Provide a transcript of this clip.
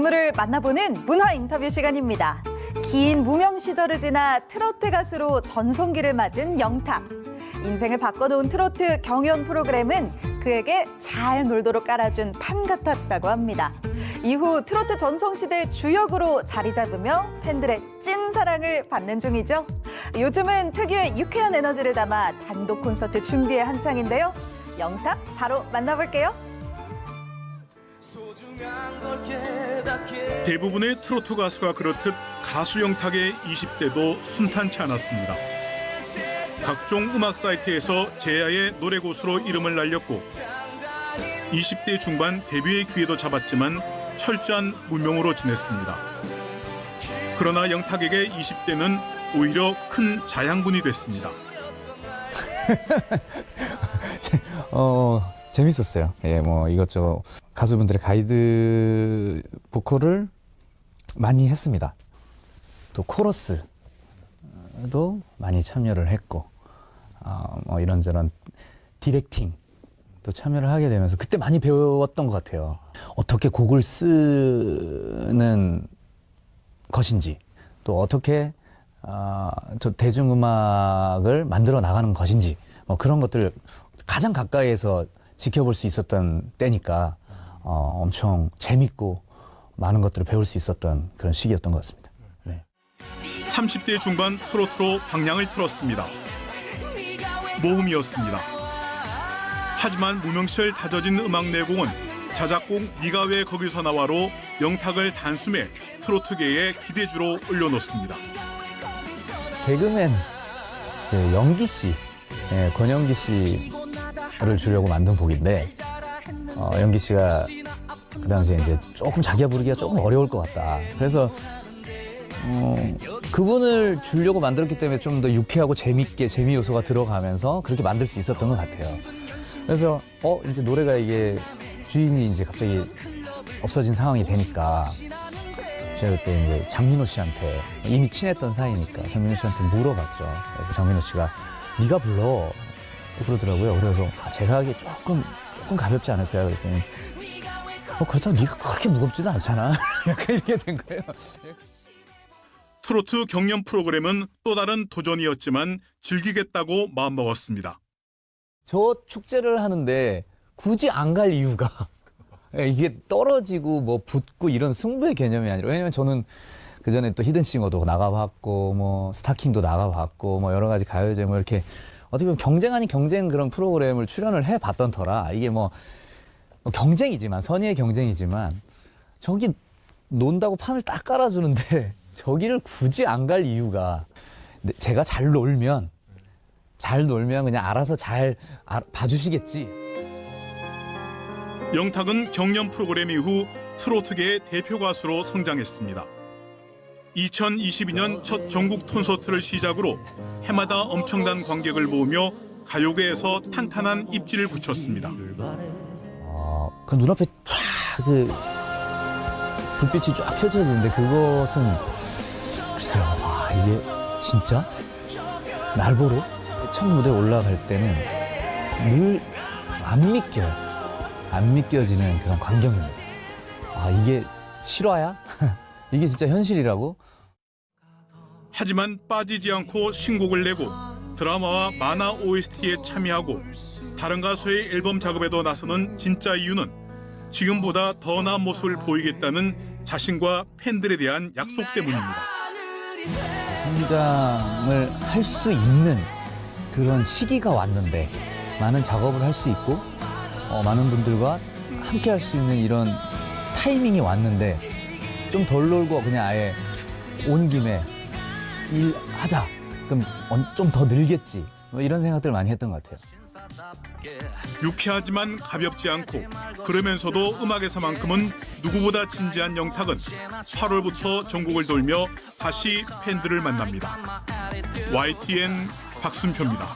인물을 만나보는 문화 인터뷰 시간입니다. 긴 무명 시절을 지나 트로트 가수로 전성기를 맞은 영탁. 인생을 바꿔놓은 트로트 경연 프로그램은 그에게 잘 놀도록 깔아준 판 같았다고 합니다. 이후 트로트 전성시대 주역으로 자리 잡으며 팬들의 찐 사랑을 받는 중이죠. 요즘은 특유의 유쾌한 에너지를 담아 단독 콘서트 준비에 한창인데요. 영탁 바로 만나볼게요. 대부분의 트로트 가수가 그렇듯 가수 영탁의 20대도 순탄치 않았습니다. 각종 음악 사이트에서 제야의 노래 고수로 이름을 날렸고 20대 중반 데뷔의 기회도 잡았지만 철저한 무명으로 지냈습니다. 그러나 영탁에게 20대는 오히려 큰 자양분이 됐습니다. 어 재밌었어요. 예, 뭐 이것저것 가수분들의 가이드 보컬을 많이 했습니다. 또 코러스도 많이 참여를 했고, 어, 뭐 이런저런 디렉팅도 참여를 하게 되면서 그때 많이 배웠던 것 같아요. 어떻게 곡을 쓰는 것인지, 또 어떻게 아, 저 대중음악을 만들어 나가는 것인지, 뭐 그런 것들 가장 가까이에서 지켜볼 수 있었던 때니까 어, 엄청 재밌고 많은 것들을 배울 수 있었던 그런 시기였던 것 같습니다. 네. 30대 중반 트로트로 방향을 틀었습니다. 모험이었습니다. 하지만 무명시절 다져진 음악 내공은 자작곡 네가 왜 거기서 나와로 영탁을 단숨에 트로트계의 기대주로 올려놓습니다. 개그맨 그 연기 씨, 예, 권영기 씨 를 주려고 만든 곡인데 어, 연기 씨가 그 당시에 이제 조금 자기가 부르기가 조금 어려울 것 같다. 그래서 어, 그분을 주려고 만들었기 때문에 좀 더 유쾌하고 재밌게 재미 요소가 들어가면서 그렇게 만들 수 있었던 것 같아요. 그래서 어 이제 노래가 이게 주인이 이제 갑자기 없어진 상황이 되니까 제가 그때 이제 장민호 씨한테 이미 친했던 사이니까 장민호 씨한테 물어봤죠. 그래서 장민호 씨가 네가 불러 그러더라고요. 그래서 아, 제가 하기 조금 조금 가볍지 않을까요? 그랬더니 어 그렇다고 네가 그렇게 무겁지는 않잖아. 약간 이렇게 된 거예요. 트로트 경연 프로그램은 또 다른 도전이었지만 즐기겠다고 마음먹었습니다. 저 축제를 하는데 굳이 안 갈 이유가 예, 이게 떨어지고 뭐 붙고 이런 승부의 개념이 아니라 왜냐면 저는 그 전에 또 히든싱어도 나가봤고 뭐 스타킹도 나가봤고 뭐 여러 가지 가요제 뭐 이렇게 어떻게 보면 경쟁 아닌 경쟁 그런 프로그램을 출연을 해봤던 터라 이게 뭐 경쟁이지만 선의의 경쟁이지만 저기 논다고 판을 딱 깔아주는데 저기를 굳이 안 갈 이유가 근데 제가 잘 놀면 잘 놀면 그냥 알아서 잘 아- 봐주시겠지. 영탁은 경연 프로그램 이후 트로트계의 대표 가수로 성장했습니다. 2022년 첫 전국 콘서트를 시작으로 해마다 엄청난 관객을 모으며 가요계에서 탄탄한 입지를 굳혔습니다. 어, 그 눈앞에 쫙그 불빛이 쫙 펼쳐지는데 그것은 글쎄요, 와 이게 진짜 날 보러 첫 무대 올라갈 때는 늘 안 믿겨요. 안 믿겨지는 그런 광경입니다. 아 이게 실화야? 이게 진짜 현실이라고? 하지만 빠지지 않고 신곡을 내고 드라마와 만화 OST에 참여하고 다른 가수의 앨범 작업에도 나서는 진짜 이유는 지금보다 더 나은 모습을 보이겠다는 자신과 팬들에 대한 약속 때문입니다. 성장을 할 수 있는 그런 시기가 왔는데 많은 작업을 할 수 있고 어, 많은 분들과 함께 할 수 있는 이런 타이밍이 왔는데 좀 덜 놀고 그냥 아예 온 김에 일하자 그럼 좀 더 늘겠지 뭐 이런 생각들 많이 했던 것 같아요. 유쾌하지만 가볍지 않고 그러면서도 음악에서만큼은 누구보다 진지한 영탁은 8월부터 전국을 돌며 다시 팬들을 만납니다. YTN 박순표입니다.